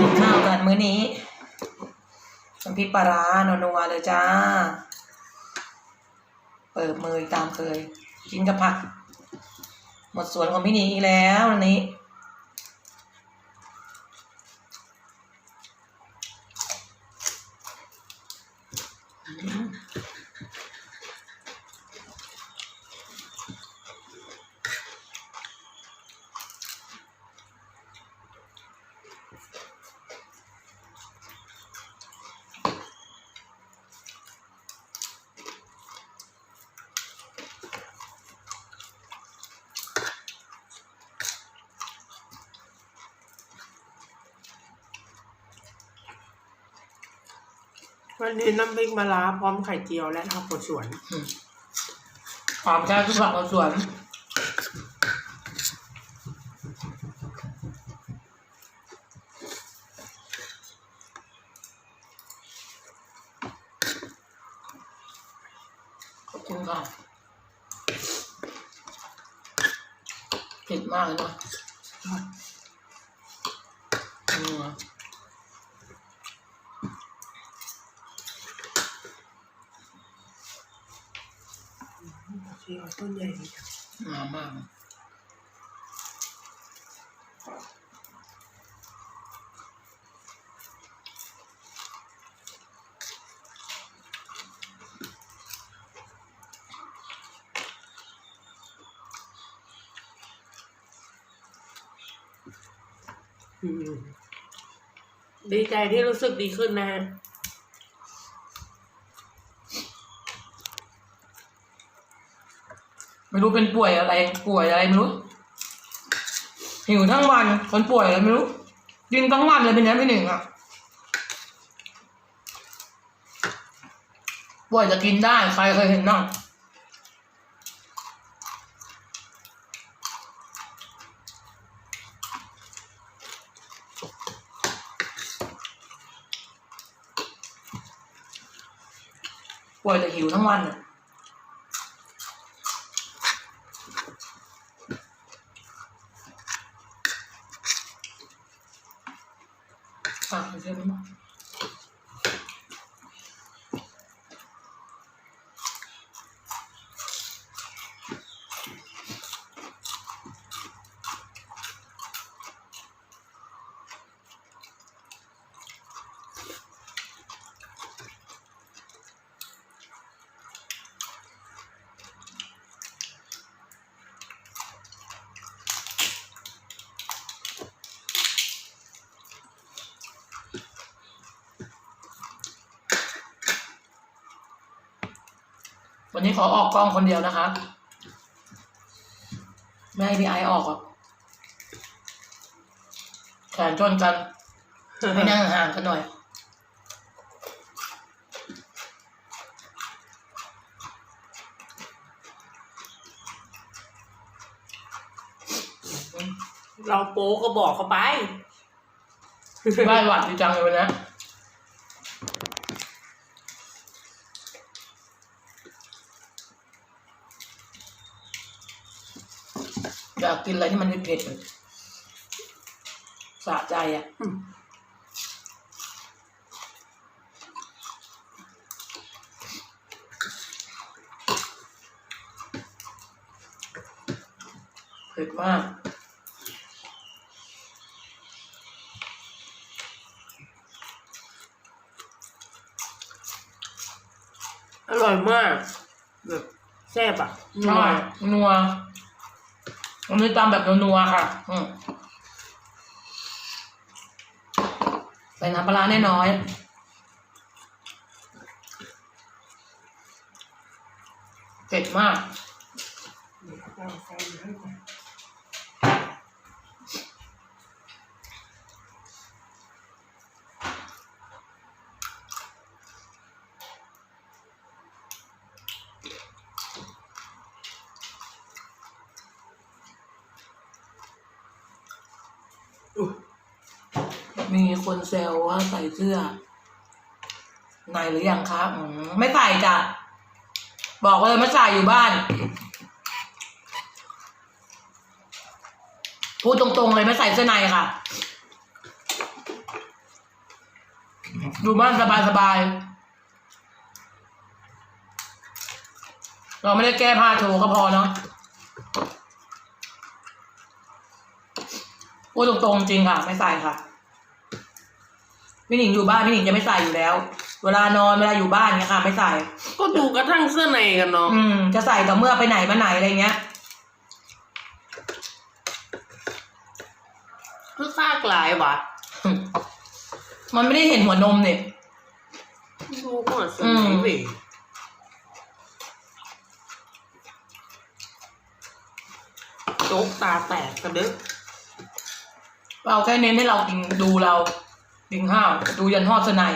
กินข้าวกันมื้อนี้น้ำพริกปลาร้านัวเลยจ้า เปิดมือตามเคย กินกับผัก หมดสวนของพี่นีแล้ววันนี้ วันนี้น้ำพริกมะระพร้อมไข่เจียวและผักสวน หอมแค่ทุกผักของสวน ขอบคุณค่ะเผ็ดมากเลยเนาะอืม เจียว ต้นใหญ่ดีงามมากอืมดีใจที่รู้สึกดีขึ้นนะฮะ ไม่รู้เป็นป่วยอะไร ป่วยอะไรไม่รู้ หิวทั้งวันคนป่วยอะไรไม่รู้กินทั้งวันเลยเป็นย่างนี้พี่หนึ่งอะ ป่วยจะกินได้ใครเคยเห็นบ้างป่วยจะหิวทั้งวันอะ นนี้ขอออกกล้องคนเดียวนะคะ ไม่ให้พี่ไอออกอะแขนชนกันให้นั่งห่างกันหน่อย เราโป๊ก็บอกเขาไปไหว้หวัดดีจังเลยวันนี้อยา กกินอะไรที่มันเผ็ดๆสะใจอะอืมเผ็ดมากอร่อยมากแบบแซ่บอะใช่นัว อันนี้ตามแบบนัวๆค่ะ อืมใส่น้ำปลาร้าแน่น้อยเผ็ดมาก มีคนแซวว่าใส่เสื้อ ในหรือยังครับอืไม่ใส่จ้ะ บอกเลยไม่ใส่อยู่บ้าน พูดตรงๆเลยไม่ใส่เสื้อในค่ะ อยู่บ้านสบายสบายเราไม่ได้แก้ผ้าโชว์ก็พอเนาะพูดตรงๆจริงค่ะ ไม่ใส่ค่ะ พี่หนิงอยู่บ้านพี่หนิงจะไม่ใส่อยู่แล้ว เวลานอนเวลาอยู่บ้านเนี่ยค่ะ ไม่ใส่ ก็ดูกระทั่งเสื้อในกันเนาะอืม จะใส่แต่เมื่อไปไหนมาไหนอะไรเงี้ยเพื่อซากหลายวะมันไม่ได้เห็นหัวนมเนี่ยดูหัวสอืมมเวยโจ๊กตาแตกกระดึกเราแค่เน้นให้เรากินดูเรา ดิ้งห้าวดูยันทอดสนัย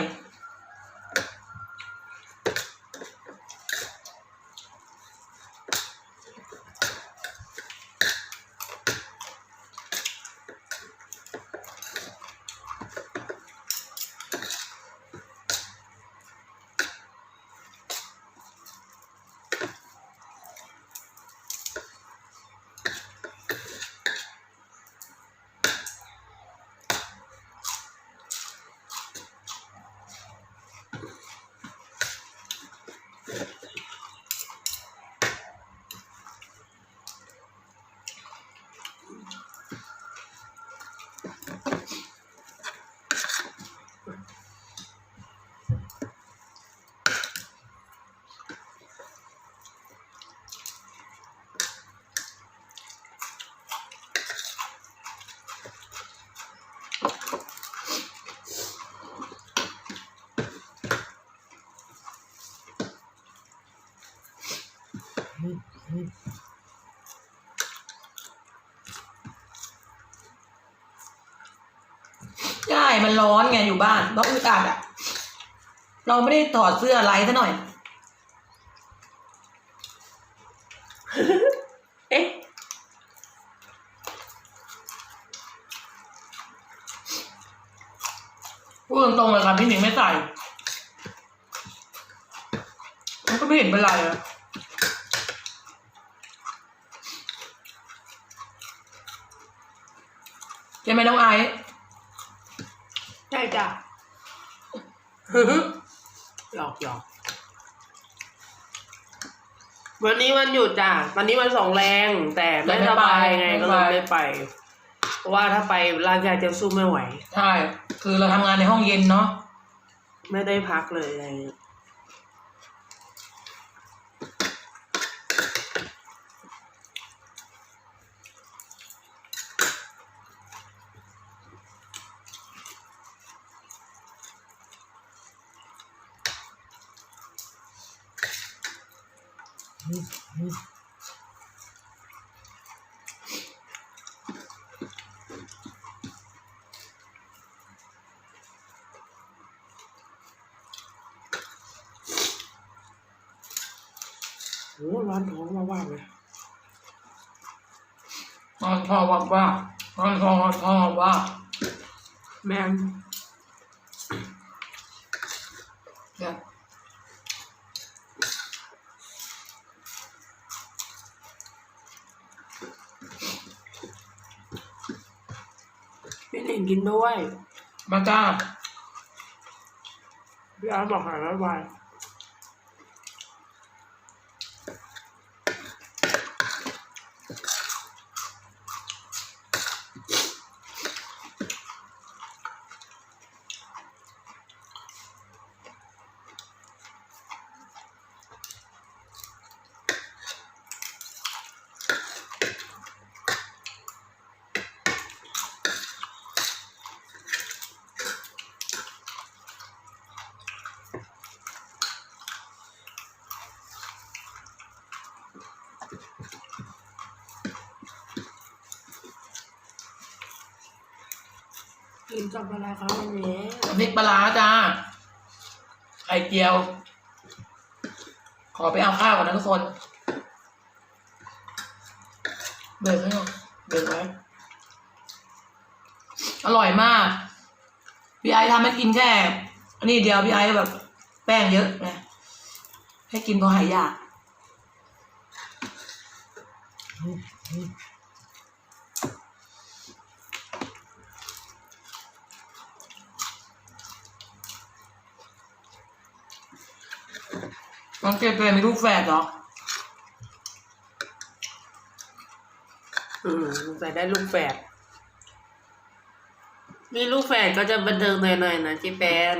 ใช่มันร้อนไงอยู่บ้านเราอึดอัดอะเราไม่ได้ถอดเสื้ออะไรซะหน่อย เอ๊ะพูดตรงๆเลยค่ะพี่หนิงไม่ใส่ มันก็ไม่เห็นเป็นไรอะ ช่ไหมน้องไอซ์ใช่จ้ะหยอกหยอกวันนี้วันหยุดจ้ะวันนี้วันสองแรง แต่ไม่สบายไงก็เลยไม่ไป เพราะว่าถ้าไปร่างกายจะสู้ไม่ไหว ใช่ คือเราทำงานในห้องเย็นเนาะ ไม่ได้พักเลยอะไร โอ้ร้อนท้องมากๆเลยนอนทอวับว่านอนทอทอว่าแม่งเนี่ยพี่หนิงกินด้วย มาจ้าพี่อาร์ตบอกหายไวๆ กับอะไรครับวันนี้น้ำพริกปลาร้าจ้าไข่เจียว ขอไปเอาข้าวก่อนนะทุกคน เบิกให้หน่อยเบิกไว้อร่อยมาก พี่ไอทำให้กินแค่ อันนี้เดียวพี่ไอแบบ แป้งเยอะไงให้กินพอหายอยาก น้องเจเปมีลูกแฝดเหรออืมใส่ได้ลูกแฝดมีลูกแฝดก็จะบันเทิงหน่อยๆนะเจ๊แปน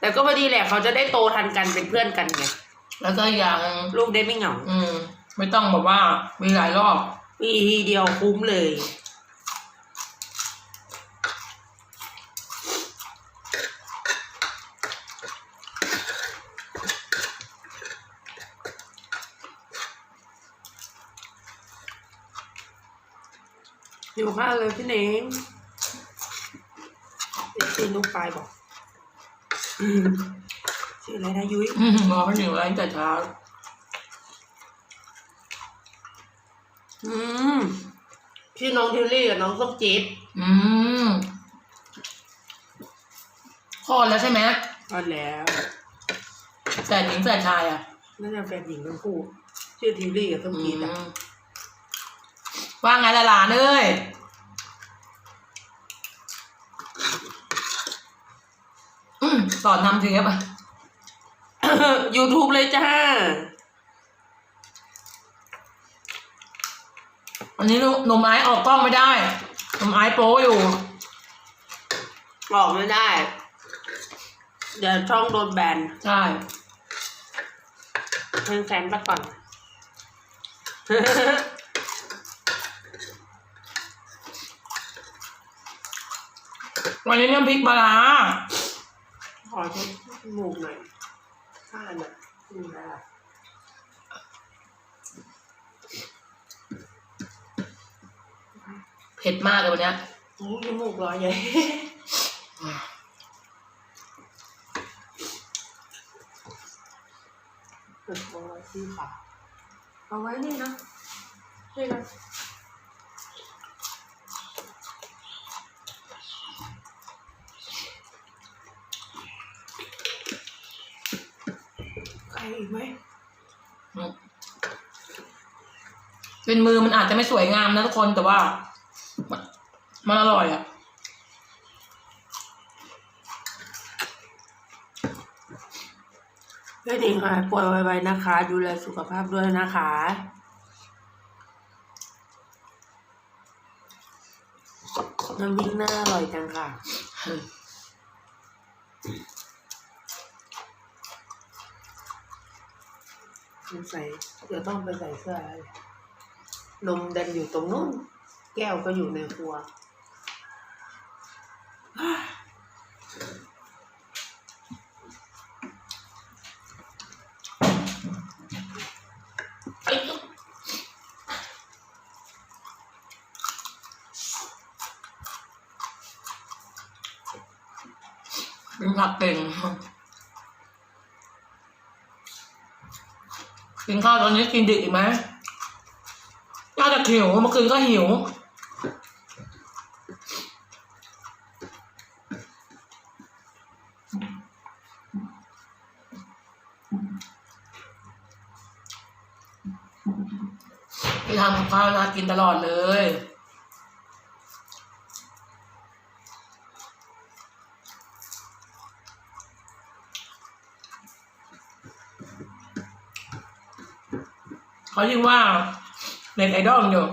แต่ก็พอดีแหละเขาจะได้โตทันกันเป็นเพื่อนกันไงแล้วก็อีกอย่างหนึ่งลูกได้ไม่เหงา อืม ไม่ต้องแบบว่ามีหลายรอบ มีทีเดียวคุ้มเลย อยู่ข้าวเลยพี่เน้งเด็กตีลูกปลายบอกอืมชื่ออะไรนะยุ้ยอืมรอไม่ถึงไรแต่เช้า อืมชื่อน้องทิวลี่กับน้องส้มจี๊ดอืมคลอดแล้วใช่ไหมก็แล้วแฝดหญิงแฝดชายอะน่าจะแฟนหญิงทั้งคู่ ชื่อทิวลี่กับส้มอืจี๊ดอะม ว่าไงล่ะหลานเอ้ยอืมสอนทำเทปอะยูทูบเลยจ้าวันนี้ลูกหนุ่มไอซ์ออกกล้องไม่ได้หนุ่มไอซ์โป้อยู่ ออกไม่ได้ เดี๋ยวช่องโดนแบน ใช่เพิ่งแซนไปก่อน วันนี้น้ำพริกปลาร้าขอเช็ดจมูกหน่อยข้าน่ะนี่นะเผ็ดมากเลยวันเนี้ยโอ้จมูกลอยใหญ่เอาไว้ที่ขาเอาไว้นี่นะใช่ไหมใค รอีกไหมอืมเป็นมือมันอาจจะไม่สวยงามนะทุกคนแต่ว่า มันมันอร่อยอะเพื่อนเองหายป่วยไวๆนะคะ ดูแลสุขภาพด้วยนะคะน้ำพริกหน้าอร่อยจังค่ะ ใส่เดี๋ยวต้องไปใส่เสื้ออะไรนมดันอยู่ตรงนู้น แก้วก็อยู่ในครัว กินผักเก่งกิน ข้าวตอนนี้กินดึกอีกไหมน่าจะหิวเมื่อคืนก็หิว ไปทำกับข้าวน่ากินตลอดเลย เขายิ่งว่าเน็ตไอดอลอยู่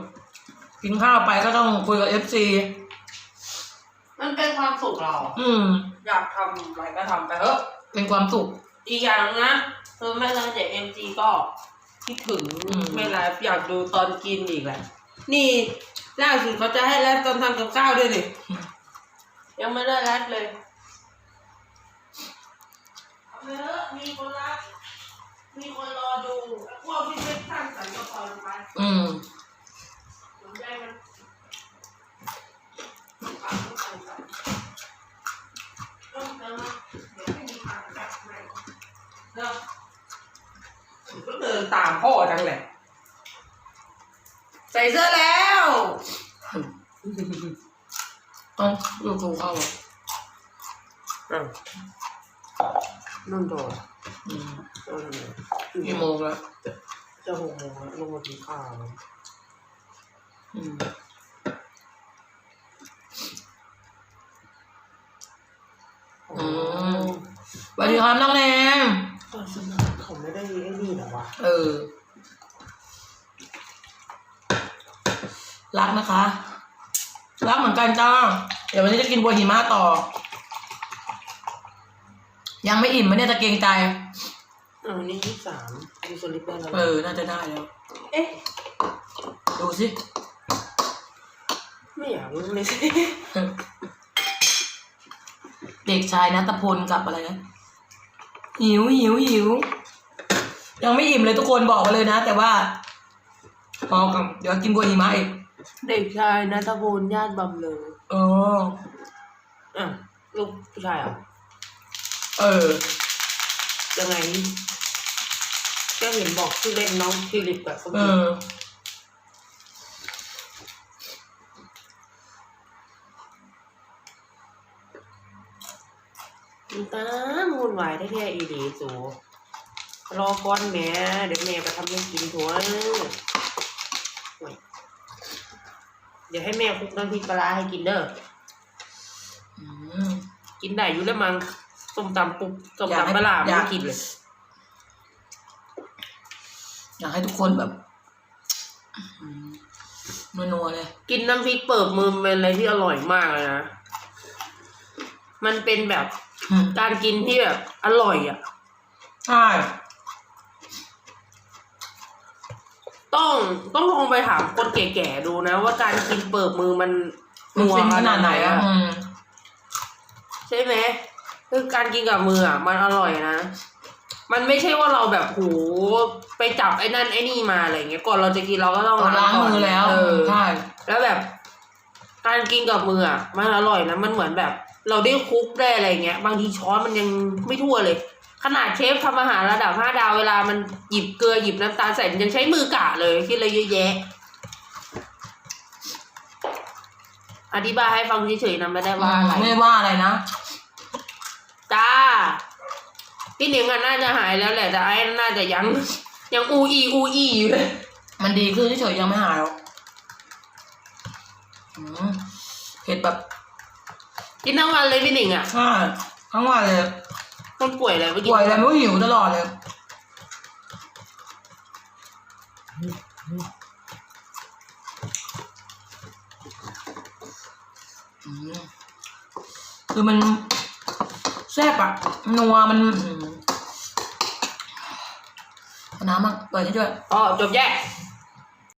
กินข้าวไปก็ต้องคุยกับเอฟซีมันเป็นความสุขเรา อืม อยากทำอะไรก็ทำไปเถอะเป็นความสุข อีกอย่างนะคือแม่ไลฟ์จากเอ็มจีก็คิดถึงอืม แม่ไลฟ์อยากดูตอนกินอีกแหละ นี่ล่าสุดเขาจะให้ไลฟ์ตอนทำกับข้าวด้วยนี่ยังไม่ได้ไลฟ์เลยเอาไปเถอะมีคนรักมีคนรอดู พวกที่ไม่สร้างสรรค์ก็ปล่อยมันไปอืมสนใจมันปากต้องสร้างสรรค์ต้องเติมนะเดี๋ยวไม่มีทางจับใหม่เนาะก็เดินตามพ่อจังแหละ ใส่เสื้อแล้วต้องดูดูเข้าอะอ้าวนุ่นโดดอืมเออ กี่โมงแล้ว จะหกโมงแล้วลงมากินข้าวแล้วอืมโอ้อืมสวัสดีครับน้องแนมตอนสมัครเขาไม่ได้ไอ้นี่หรอวะเออ รักนะคะ รักเหมือนกันจ้า เดี๋ยววันนี้จะกินบัวหิมะต่อ ยังไม่อิ่มไหมเนี่ยจะเกรงใจ อ้าวนี่ยี่สิบสามดูสลิปได้แล้วเออ น่าจะได้แล้ว เอ๊ะ ดูสิ ไม่อยากรู้เลยสิเด็กชายนัตพลกับอะไรนะ หิวหิวหิว ยังไม่อิ่มเลยทุกคนบอกมาเลยนะ แต่ว่าพอกับเดี๋ยวกินบัวหิมะอีกเด็กชายนัทพลญาติบำเลอเอออะลูกผู้ชายเหรอะ เออ ยังไง ก็เห็นบอกชื่อเล่นน้องฟิลิปกับสมเอจิตอมันตามวุ่นวายแท้ๆอีดีสูรอก่อนแม่เดี๋ยวแม่ไปทำให้กินถัวโอ้ยเดี๋ยวให้แม่คลุกน้ำพริกปลาร้าให้กินเด้ออืมกินได้อยู่แล้วมั้งส้มตำปุ๊บส้มอยากให้ตำปลาร้าอไม่ยากกินเลย อยากให้ทุกคนแบบอืมนัวๆเลย กินน้ำพริกเปิบมือเป็นอะไรที่อร่อยมากเลยนะ มันเป็นแบบอืม การกินที่แบบอร่อยอะ ใช่ต้องต้องลองไปถามคนแก่ๆดูนะ ว่าการกินเปิบมือมันมันฟินขนาดไหนอะอะอืมใช่ไหมคือการกินกับมืออะ มันอร่อยนะ มันไม่ใช่ว่าเราแบบโหไปจับไอ้นั่นไอ้นี่มาอะไรเงี้ยก่อนเราจะกินเราก็ต้องต้องล้างก่นมือแล้วเออใช่แล้วแบบ การกินกับมืออะมันอร่อยนะมันเหมือนแบบ เราได้คลุกได้อะไรเงี้ย บางทีช้อนมันยังไม่ทั่วเลย ขนาดเชฟทำอาหารระดับห้าดาวเวลามันหยิบเกลือหยิบน้ำตาลใส่มันยังใช้มือกะเลยคิดเลยเยอะแยะ อธิบายให้ฟังเฉยๆนะไม่ได้ว่าอะไรไม่ได้ว่าอะไรนะ จ้า พี่หนิงอะน่าจะหายแล้วแหละแต่ไอ้น่าจะยัง ยังอูอีอูอีอยู่เลยมันดีขึ้นเฉยๆยังไม่หายหรอกอืมเผ็ดแบบกินทั้งวันเลยพี่หนิงอะใช่ทั้งวันเลยมันป่วยอะไรไม่กินป่วยอะไรไม่รู้หิวตลอดเลยอืมคือมัน แซ่บอะนัวมันอืมเอาน้ำมาเปิดให้ด้วยอ๋อจบแยก